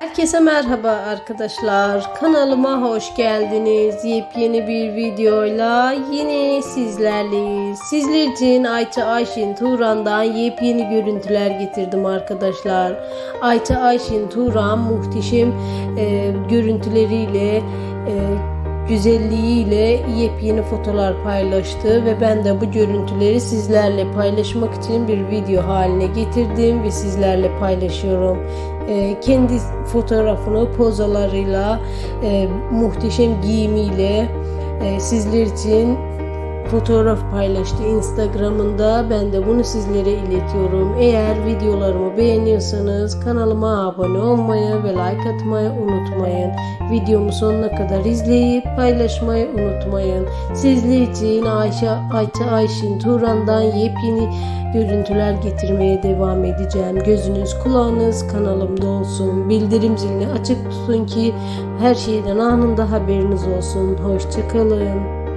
Herkese merhaba arkadaşlar. Kanalıma hoş geldiniz. Yepyeni bir videoyla yine sizlerleyiz. Sizler için Ayça Ayşin Turan'dan yepyeni görüntüler getirdim arkadaşlar. Ayça Ayşin Turan muhteşem e, görüntüleriyle e, güzelliğiyle yepyeni fotoğraflar paylaştı ve ben de bu görüntüleri sizlerle paylaşmak için bir video haline getirdim ve sizlerle paylaşıyorum. Ee, kendi fotoğrafını pozalarıyla, e, muhteşem giyimiyle e, sizler için fotoğraf paylaştı Instagram'ında. Ben de bunu sizlere iletiyorum. Eğer videolarımı beğeniyorsanız kanalıma abone olmayı ve like atmayı unutmayın. Videomu sonuna kadar izleyip paylaşmayı unutmayın. Sizler için Ayşe, Ayça Ayşin Turan'dan yepyeni görüntüler getirmeye devam edeceğim. Gözünüz kulağınız kanalımda olsun. Bildirim zilini açık tutun ki her şeyden anında haberiniz olsun. Hoşçakalın.